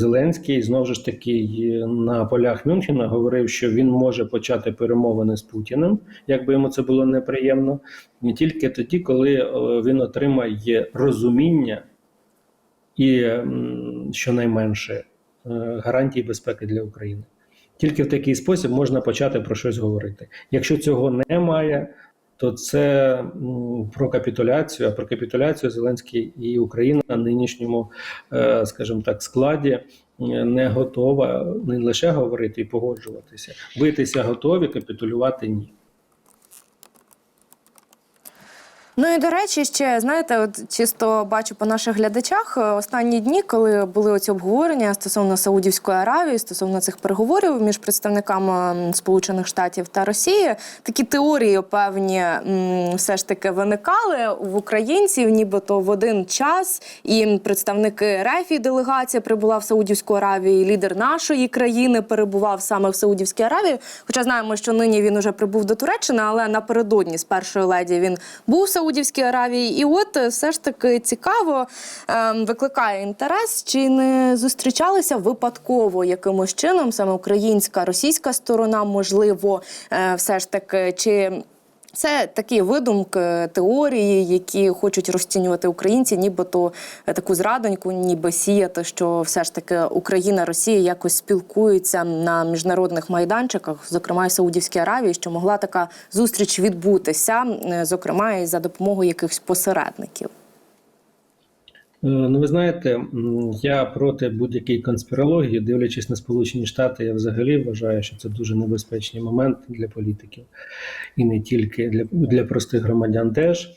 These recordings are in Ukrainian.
Зеленський знову ж таки на полях Мюнхена говорив, що він може почати перемовини з Путіним, якби йому це було неприємно, не тільки тоді, коли е, він отримає розуміння і щонайменше е, гарантії безпеки для України. Тільки в такий спосіб можна почати про щось говорити. Якщо цього немає, то це про капітуляцію. А про капітуляцію Зеленський і Україна на нинішньому, е, скажімо так, складі е, не готова не лише говорити і погоджуватися. Битися готові, капітулювати ні. Ну і до речі, ще знаєте, от чисто бачу по наших глядачах е, останні дні, коли були оці обговорення стосовно Саудівської Аравії, стосовно цих переговорів між представниками Сполучених Штатів та Росії, такі теорії певні все ж таки виникали в українців, нібито в один час. І представники РЕФІ делегація прибула в Саудівську Аравію. і Лідер нашої країни перебував саме в Саудівській Аравії. Хоча знаємо, що нині він уже прибув до Туреччини, але напередодні з першої леді він був в Саудівській Аравії. І от е, все ж таки цікаво ем, викликає інтерес, чи не зустрічалися випадково якимось чином саме українська російська сторона, можливо, е, все ж таки чи. Це такі видумки, теорії, які хочуть розцінювати українці, нібито е, таку зрадоньку, ніби сіяти, що все ж таки Україна, Росія якось спілкуються на міжнародних майданчиках, зокрема і Саудівській Аравії, що могла така зустріч відбутися, е, зокрема і за допомогою якихось посередників. Е, Ну, ви знаєте, я проти будь-якої конспірології, дивлячись на Сполучені Штати, я взагалі вважаю, що це дуже небезпечний момент для політиків і не тільки для, для простих громадян. Теж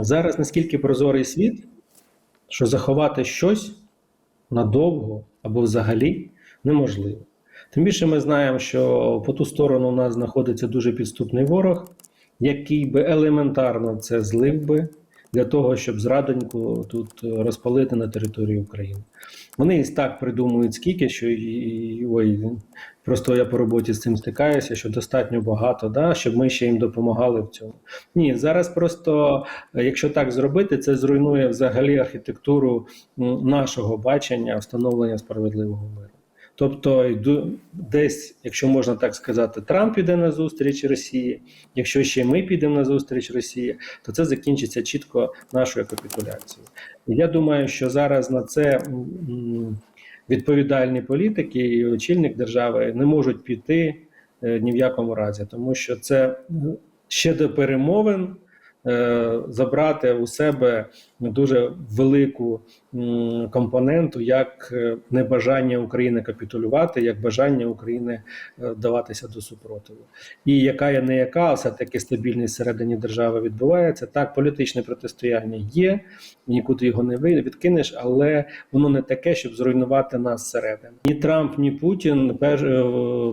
зараз наскільки прозорий світ, що заховати щось надовго або взагалі неможливо. Тим більше ми знаємо, що по ту сторону у нас знаходиться дуже підступний ворог, який би елементарно це злив би для того, щоб зрадоньку тут розпалити на території України. Вони і так придумують скільки, що ой, просто я по роботі з цим стикаюся, що достатньо багато, да, щоб ми ще їм допомагали в цьому. Ні, зараз просто, якщо так зробити, це зруйнує взагалі архітектуру нашого бачення встановлення справедливого миру. Тобто, десь, якщо можна так сказати, Трамп піде на зустріч Росії. Якщо ще ми підемо на зустріч Росії, то це закінчиться чітко нашою капітуляцією. Я думаю, що зараз на це відповідальні політики і очільник держави не можуть піти е, ні в якому разі, тому що це ще до перемовин. е, Забрати у себе дуже велику компоненту, як е, небажання України капітулювати, як бажання України е, вдаватися до супротиву. І яка є не яка, а все-таки стабільність всередині держави відбувається. Так, політичне протистояння є, нікуди його не відкинеш, але воно не таке, щоб зруйнувати нас зсередини. Ні Трамп, ні Путін е,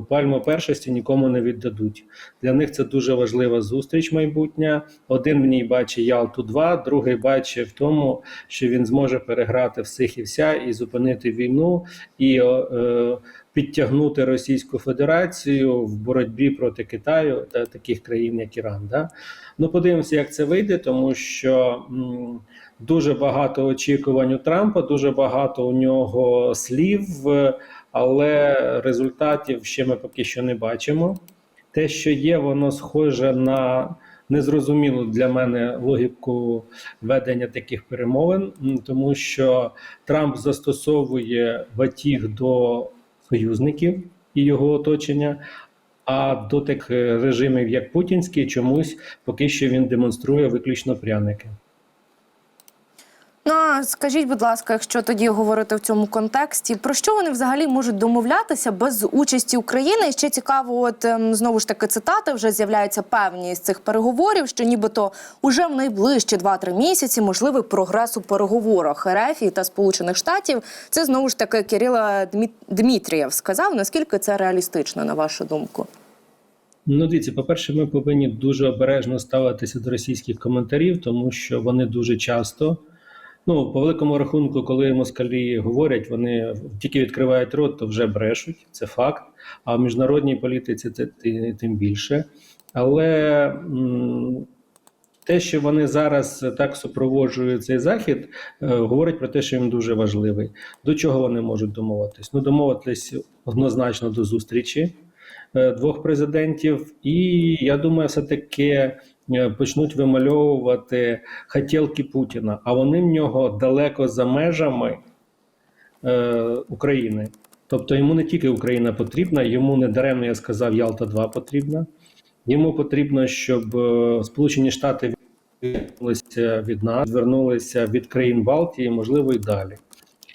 пальму першості нікому не віддадуть. Для них це дуже важлива зустріч майбутня. Один в ній бачить Ялту 2 другий бачить в тому, що він зможе переграти всіх і вся і зупинити війну і е, підтягнути Російську Федерацію в боротьбі проти Китаю та таких країн, як Іран. Да? Ну, подивимося, як це вийде, тому що м, дуже багато очікувань у Трампа, дуже багато у нього слів, е, але результатів ще ми поки що не бачимо. Те, що є, воно схоже на незрозумілу для мене логіку ведення таких перемовин, тому що Трамп застосовує ватіг до союзників і його оточення. А до таких е, режимів, як путінський, чомусь поки що він демонструє виключно пряники. Ну а скажіть, будь ласка, якщо тоді говорити в цьому контексті, про що вони взагалі можуть домовлятися без участі України? І ще цікаво, от ем, знову ж таки цитати вже з'являються певні з цих переговорів, що нібито уже в найближчі 2-3 місяці можливий прогрес у переговорах РФ та Сполучених Штатів. Це знову ж таки Кирила Дміт... Дмитрієв сказав. Наскільки це реалістично, на вашу думку? Ну, дивіться, по-перше, ми повинні дуже обережно ставитися до російських коментарів, тому що вони дуже часто. Ну, по великому рахунку, коли москалі говорять, вони тільки відкривають рот, то вже брешуть, це факт. А в міжнародній політиці це тим більше. Але те, що вони зараз так супроводжують цей захід, е, говорить про те, що він дуже важливий. До чого вони можуть домовитись? Ну, домовитись однозначно до зустрічі е, двох президентів, і я думаю, все-таки е, почнуть вимальовувати хотілки Путіна, а вони в нього далеко за межами е, України. Тобто йому не тільки Україна потрібна, йому не даремно я сказав, Ялта 2 потрібна. Йому потрібно, щоб е, Сполучені Штати відвернулися від нас, відвернулися від країн Балтії, можливо, і далі.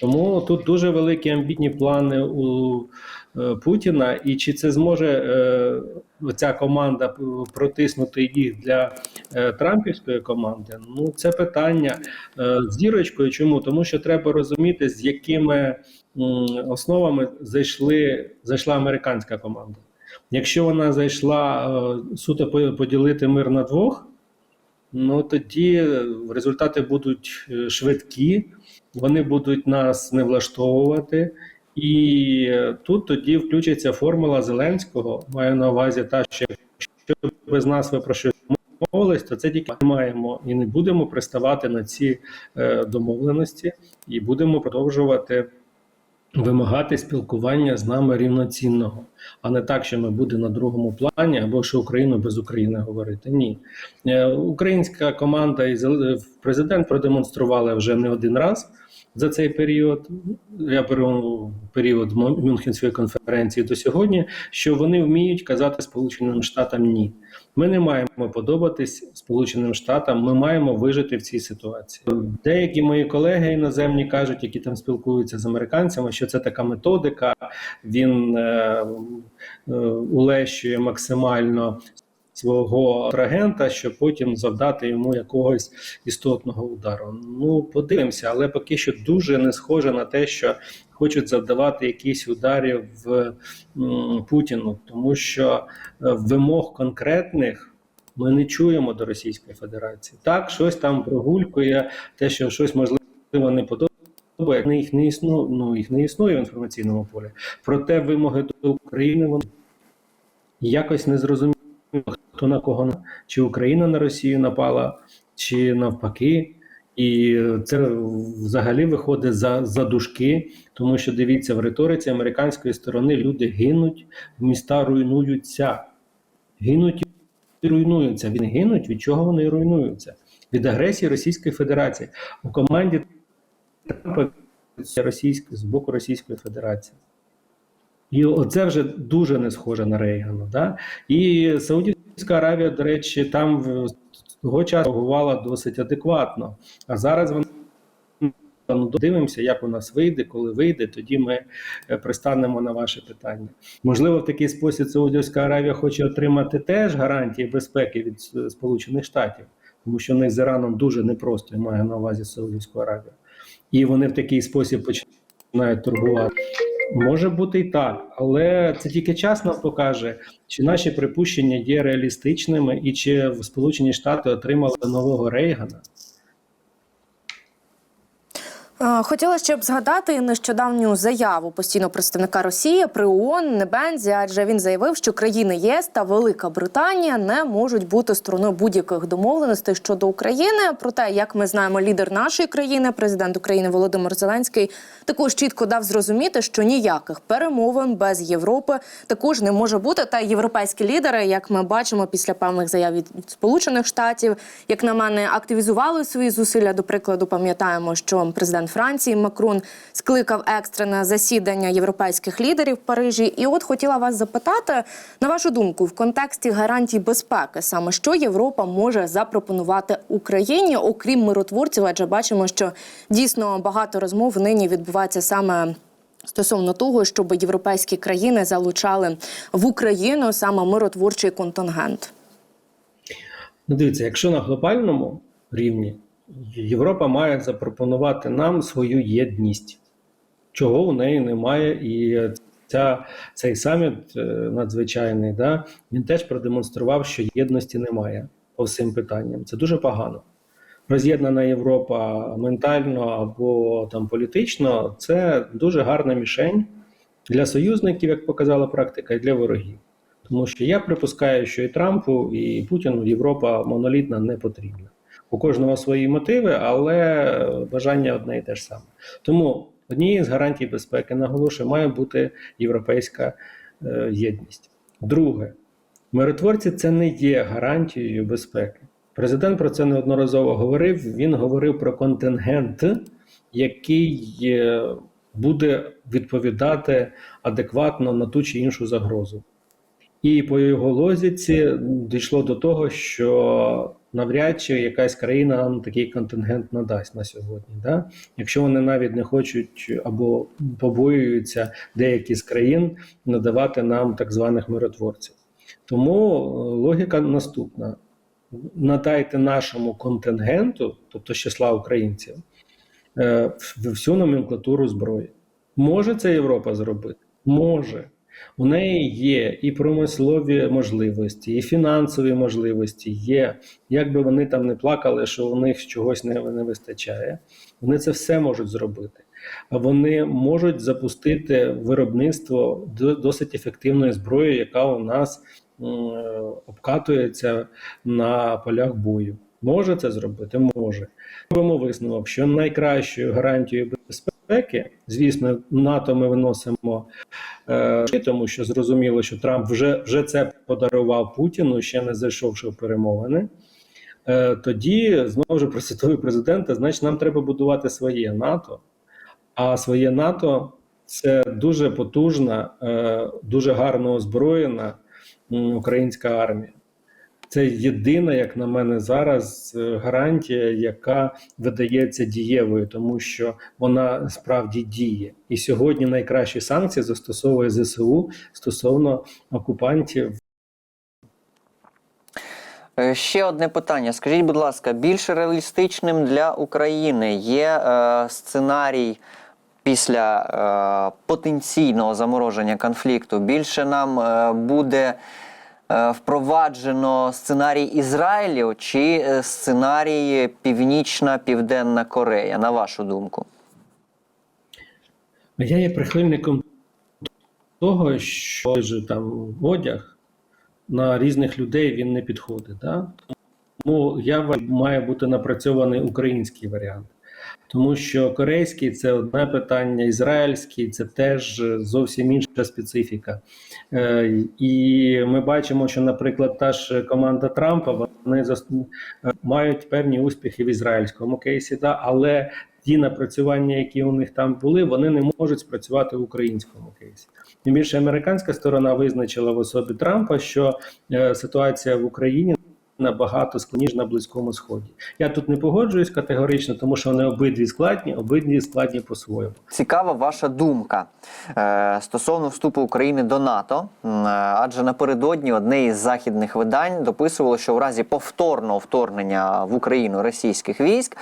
Тому тут дуже великі амбітні плани у е, Путіна, і чи це зможе е, ця команда протиснути їх для е, Трампівської команди? Ну це питання е, з дірочкою. Чому? Тому що треба розуміти, з якими основами зайшли зайшла американська команда. Якщо вона зайшла суто по- поділити мир на двох, ну тоді результати будуть швидкі, вони будуть нас не влаштовувати. І тут тоді включиться формула Зеленського. Маю на увазі та, що якщо без нас ви про щось домовились, то це тільки ми маємо і не будемо приставати на ці е, домовленості, і будемо продовжувати вимагати спілкування з нами рівноцінного, а не так, що ми будемо на другому плані, або що Україну без України говорити. Ні, Е, українська команда і президент продемонстрували вже не один раз за цей період. Я беру період Мюнхенської конференції до сьогодні, що вони вміють казати Сполученим Штатам ні. Ми не маємо подобатись Сполученим Штатам. Ми маємо вижити в цій ситуації. Деякі мої колеги іноземні кажуть, які там спілкуються з американцями, що це така методика. Він е, е, улещує максимально свого агента, щоб потім завдати йому якогось істотного удару. Ну, подивимося, але поки що дуже не схоже на те, що хочуть завдавати якісь ударів в Путіну, тому що е, вимог конкретних ми не чуємо до Російської Федерації. Так, щось там прогулькує, те, що щось можливо не подобається, їх не існує, ну, їх не існує в інформаційному полі. Проте вимоги до України вони якось не зрозуміло, хто на кого чи Україна на Росію напала, чи навпаки. І це взагалі виходить за, за дужки, тому що дивіться, в риториці американської сторони люди гинуть, міста руйнуються. Гинуть і руйнуються. Вони гинуть, від чого вони руйнуються? Від агресії Російської Федерації. У команді Трампа російськ, з боку Російської Федерації. І оце вже дуже не схоже на Рейгана. Да? І Саудівська Аравія, до речі, там того часу реагувала досить адекватно. А зараз вони ну, дивимося, як у нас вийде, коли вийде, тоді ми е, пристанемо на ваше питання. Можливо, в такий спосіб Саудівська Аравія хоче отримати теж гарантії безпеки від е, Сполучених Штатів, тому що в них з Іраном дуже непросто, я маю на увазі Саудівську Аравію. І вони в такий спосіб починають торгувати. Може бути і так, але це тільки час нам покаже, чи наші припущення є реалістичними, і чи в Сполучені Штати отримали нового Рейгана. Е, Хотіла ще б згадати нещодавню заяву постійного представника Росії при ООН Небензі, адже він заявив, що країни ЄС та Велика Британія не можуть бути стороною будь-яких домовленостей щодо України. Проте, як ми знаємо, лідер нашої країни, президент України Володимир Зеленський, також чітко дав зрозуміти, що ніяких перемовин без Європи також не може бути. Та європейські лідери, як ми бачимо після певних заяв від Сполучених Штатів, як на мене, активізували свої зусилля. До прикладу, пам'ятаємо, що президент Франції Макрон скликав екстрене засідання європейських лідерів в Парижі. І от хотіла вас запитати на вашу думку в контексті гарантій безпеки, саме що Європа може запропонувати Україні, окрім миротворців, адже бачимо, що дійсно багато розмов нині відбувається саме. Стосовно того, щоб європейські країни залучали в Україну саме миротворчий контингент. Ну, дивіться, якщо на глобальному рівні Європа має запропонувати нам свою єдність, чого у неї немає, і ця, цей саміт е, надзвичайний, да, він теж продемонстрував, що єдності немає по всім питанням. Це дуже погано. Роз'єднана Європа ментально або там політично це дуже гарна мішень для союзників, як показала практика, і для ворогів. Тому що я припускаю, що і Трампу, і Путіну Європа монолітна не потрібна. У кожного свої мотиви, але бажання одне і те ж саме. Тому однією з гарантій безпеки, наголошую, має бути європейська е, єдність. Друге, миротворці це не є гарантією безпеки. Президент про це неодноразово говорив. Він говорив про контингент, який е, буде відповідати адекватно на ту чи іншу загрозу. І по його лозіці дійшло до того, що навряд чи якась країна нам такий контингент надасть на сьогодні. Да? Якщо вони навіть не хочуть або побоюються деякі з країн надавати нам так званих миротворців. Тому е, логіка наступна: надайте нашому контингенту, тобто числа українців, е, всю номенклатуру зброї. Може це Європа зробити? Може. У неї є і промислові можливості, і фінансові можливості є. Як би вони там не плакали, що у них чогось не, не вистачає, вони це все можуть зробити. Вони можуть запустити виробництво досить ефективної зброї, яка у нас обкатується на полях бою. Може це зробити? Може. Робимо висновок, що найкращою гарантією безпеки, звісно, НАТО ми виносимо е, тому що зрозуміло, що Трамп вже, вже це подарував Путіну, ще не зайшовши в перемовини. Е, тоді знову ж процитую президента: значить, нам треба будувати своє НАТО. А своє НАТО це дуже потужна, е, дуже гарно озброєна українська армія. Це єдина, як на мене, зараз е, гарантія, яка видається дієвою, тому що вона справді діє. І сьогодні найкращі санкції застосовує ЗСУ стосовно окупантів Е, Ще одне питання. Скажіть, будь ласка, більш реалістичним для України є е, сценарій після е, потенційного замороження конфлікту? Більше нам е, буде впроваджено сценарій Ізраїлю чи е, сценарій Північна Південна Корея, на вашу думку? Я є прихильником того, що там одяг на різних людей він не підходить. Да? Тому я має бути напрацьований український варіант. Тому що корейський це одне питання, ізраїльський це теж зовсім інша специфіка. Е, і ми бачимо, що, наприклад, та ж команда Трампа вони зас- е, мають певні успіхи в ізраїльському кейсі, да, але ті напрацювання, які у них там були, вони не можуть спрацювати в українському кейсі. Тим більше американська сторона визначила в особі Трампа, що е, ситуація в Україні набагато складніша на близькому сході. Я тут не погоджуюсь категорично, тому що вони обидві складні, обидві складні по-своєму. Цікава ваша думка е, стосовно вступу України до НАТО. Е, Адже напередодні одне із західних видань дописувало, що в разі повторного вторгнення в Україну російських військ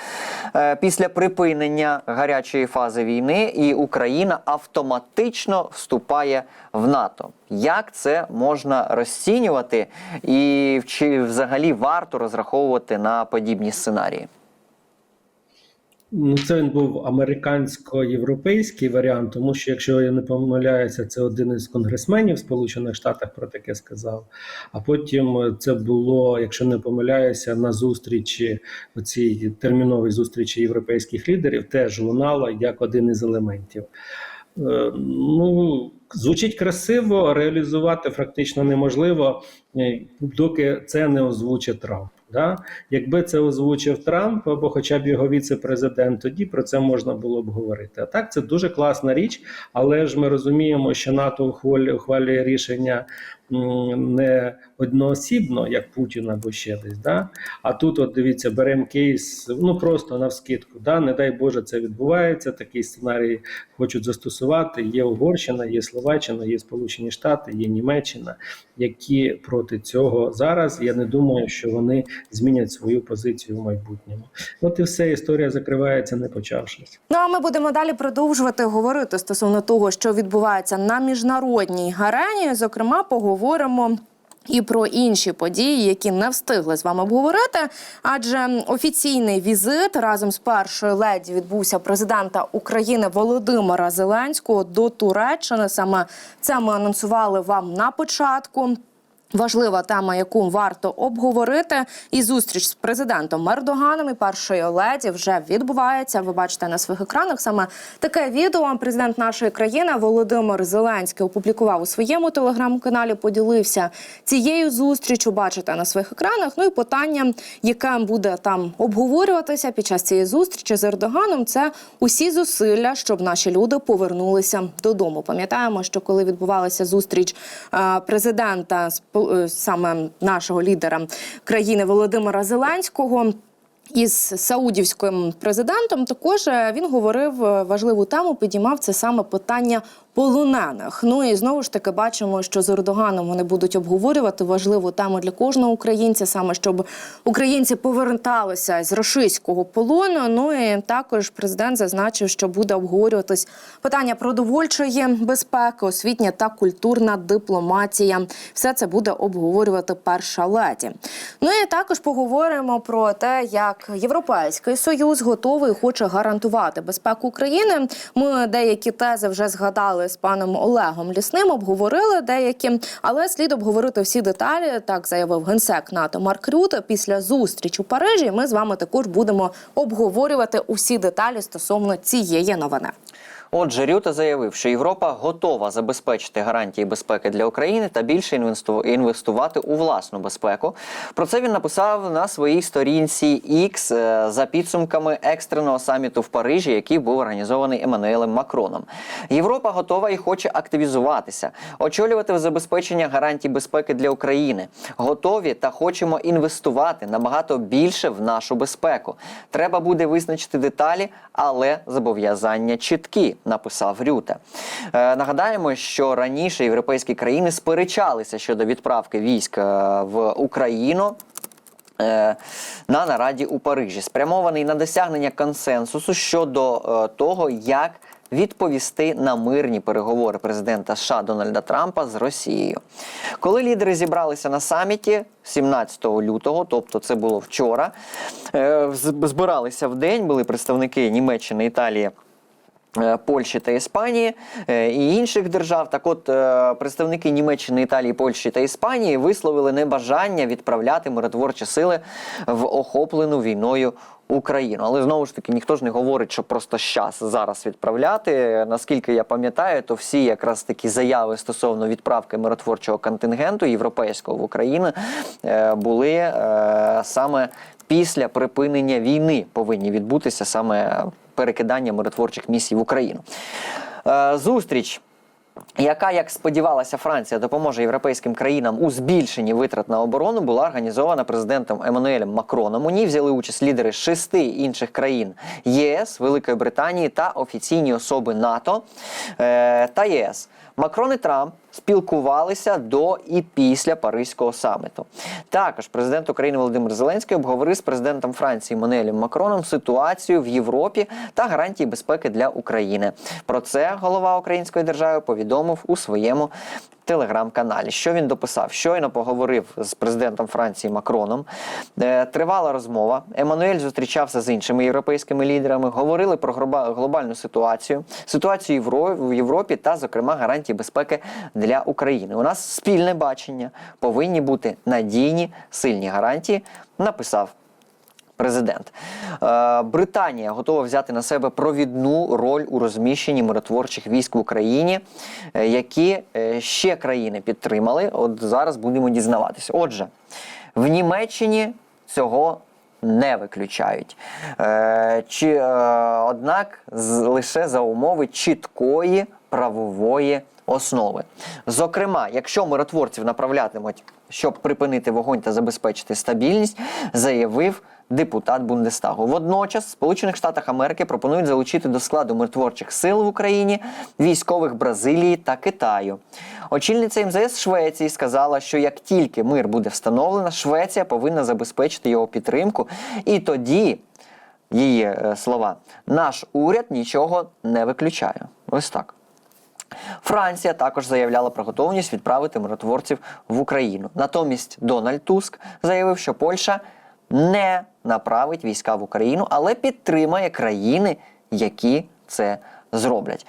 е, після припинення гарячої фази війни і Україна автоматично вступає в НАТО. Як це можна розцінювати, і чи взагалі варто розраховувати на подібні сценарії? Ну, це він був американсько-європейський варіант, тому що, якщо я не помиляюся, це один із конгресменів Сполучених Штатах про таке сказав. А потім це було, якщо не помиляюся, на зустрічі оцій терміновій зустрічі європейських лідерів, теж лунало як один із елементів. Е, Ну, звучить красиво, реалізувати практично неможливо, е, доки це не озвучить Трамп. Да? Якби це озвучив Трамп або хоча б його віце-президент, тоді про це можна було б говорити. А так це дуже класна річ, але ж ми розуміємо, що НАТО ухвалює, рішення не одноосібно, як Путін або ще десь. Да? А тут, от дивіться, беремо кейс, ну просто навскидку. Да? Не дай Боже, це відбувається. Такий сценарій хочуть застосувати. Є Угорщина, є Словаччина, є Сполучені Штати, є Німеччина, які проти цього зараз. Я не думаю, що вони змінять свою позицію в майбутньому. От і все, історія закривається, не почавшись. Ну а ми будемо далі продовжувати говорити стосовно того, що відбувається на міжнародній арені. Зокрема, поговоримо. І про інші події, які не встигли з вами обговорити, адже офіційний візит разом з першою леді відбувся президента України Володимира Зеленського до Туреччини. Саме це ми анонсували вам на початку. Важлива тема, яку варто обговорити, і зустріч з президентом Ердоганом і першою леді вже відбувається. Ви бачите на своїх екранах саме таке відео. Президент нашої країни Володимир Зеленський опублікував у своєму телеграм-каналі. Поділився цією зустрічю. Бачите на своїх екранах. Ну і питання, яке буде там обговорюватися під час цієї зустрічі з Ердоганом, це усі зусилля, щоб наші люди повернулися додому. Пам'ятаємо, що коли відбувалася зустріч е, президента з саме нашого лідера країни Володимира Зеленського. Із саудівським президентом також е, він говорив е, важливу тему, підіймав це саме питання полонених. Ну і знову ж таки бачимо, що з Ердоганом вони будуть обговорювати важливу тему для кожного українця, саме щоб українці поверталися з російського полону. Ну і також президент зазначив, що буде обговорюватись питання продовольчої безпеки, освітня та культурна дипломатія. Все це буде обговорювати перша леді. Ну і також поговоримо про те, як Європейський союз готовий хоче гарантувати безпеку України. Ми деякі тези вже згадали з паном Олегом Лісним, обговорили деякі, але слід обговорити всі деталі. Так заявив генсек НАТО Марк Рюте. Після зустрічі у Парижі ми з вами також будемо обговорювати усі деталі стосовно цієї новини. Отже, Рюта заявив, що Європа готова забезпечити гарантії безпеки для України та більше інвесту- інвестувати у власну безпеку. Про це він написав на своїй сторінці X е, за підсумками екстреного саміту в Парижі, який був організований Еммануелем Макроном. Європа готова і хоче активізуватися, очолювати забезпечення гарантій безпеки для України. Готові та хочемо інвестувати набагато більше в нашу безпеку. Треба буде визначити деталі, але зобов'язання чіткі, написав Рюте. Е, нагадаємо, що раніше європейські країни сперечалися щодо відправки військ е, в Україну. е, На нараді у Парижі спрямований на досягнення консенсусу щодо того, як відповісти на мирні переговори президента США Дональда Трампа з Росією. Коли лідери зібралися на саміті 17 лютого, тобто це було вчора, збиралися в день, були представники Німеччини, Італії. Е, Польщі та Іспанії е, і інших держав. Так, от е, представники Німеччини, Італії, Польщі та Іспанії висловили небажання відправляти миротворчі сили в охоплену війною Україну. Але знову ж таки ніхто ж не говорить, що просто щас зараз відправляти. Наскільки я пам'ятаю, то всі якраз такі заяви стосовно відправки миротворчого контингенту європейського в Україну були саме після припинення війни повинні відбутися саме перекидання миротворчих місій в Україну. Е, Зустріч. Яка, як сподівалася Франція, допоможе європейським країнам у збільшенні витрат на оборону, була організована президентом Еммануелем Макроном. У ній взяли участь лідери шести інших країн ЄС, Великої Британії та офіційні особи НАТО е, та ЄС. Макрон і Трамп спілкувалися до і після Паризького саміту. Також президент України Володимир Зеленський обговорив з президентом Франції Мануелем Макроном ситуацію в Європі та гарантії безпеки для України. Про це голова української держави повідомив у своєму телеграм-каналі. Що він дописав? Щойно поговорив з президентом Франції Макроном. Е, Тривала розмова. Еммануель зустрічався з іншими європейськими лідерами. Говорили про глобальну ситуацію, ситуацію в Європі та, зокрема, гарантії безпеки для України. У нас спільне бачення. Повинні бути надійні, сильні гарантії. Написав президент. Е, Британія готова взяти на себе провідну роль у розміщенні миротворчих військ в Україні, е, які е, ще країни підтримали. От зараз будемо дізнаватися. Отже, в Німеччині цього не виключають. Е, чи, е, однак з, лише за умови чіткої правової основи. Зокрема, якщо миротворців направлятимуть, щоб припинити вогонь та забезпечити стабільність, заявив депутат Бундестагу. Водночас, Сполучених Штатах Америки пропонують залучити до складу миротворчих сил в Україні військових Бразилії та Китаю. Очільниця МЗС Швеції сказала, що як тільки мир буде встановлено, Швеція повинна забезпечити його підтримку, і тоді. Її е, слова, наш уряд нічого не виключає. Ось так. Франція також заявляла про готовність відправити миротворців в Україну. Натомість Дональд Туск заявив, що Польща не направить війська в Україну, але підтримає країни, які це зроблять.